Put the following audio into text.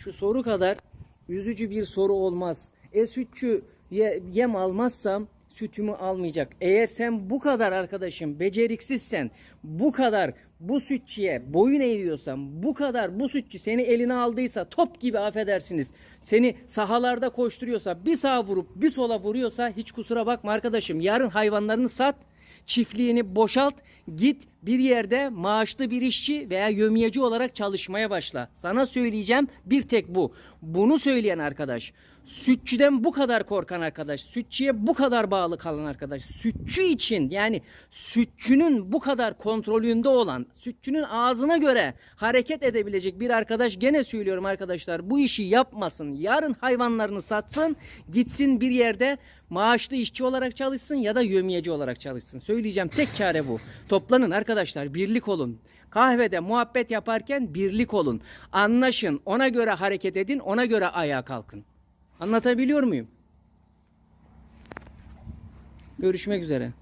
şu soru kadar üzücü bir soru olmaz. E sütçü ye- yem almazsam sütümü almayacak. Eğer sen bu kadar arkadaşım beceriksizsen, bu kadar bu sütçüye boyun eğiyorsan, bu kadar bu sütçü seni eline aldıysa top gibi affedersiniz. Seni sahalarda koşturuyorsa, bir sağa vurup bir sola vuruyorsa hiç kusura bakma arkadaşım. Yarın hayvanlarını sat, çiftliğini boşalt, git bir yerde maaşlı bir işçi veya yömiyeci olarak çalışmaya başla. Sana söyleyeceğim bir tek bu. Bunu söyleyen arkadaş, sütçüden bu kadar korkan arkadaş, sütçüye bu kadar bağlı kalan arkadaş, sütçü için yani sütçünün bu kadar kontrolünde olan, sütçünün ağzına göre hareket edebilecek bir arkadaş gene söylüyorum arkadaşlar bu işi yapmasın. Yarın hayvanlarını satsın, gitsin bir yerde maaşlı işçi olarak çalışsın ya da yömiyeci olarak çalışsın. Söyleyeceğim tek çare bu. Toplanın arkadaşlar, birlik olun. Kahvede muhabbet yaparken birlik olun. Anlaşın, ona göre hareket edin, ona göre ayağa kalkın. Anlatabiliyor muyum? Görüşmek üzere.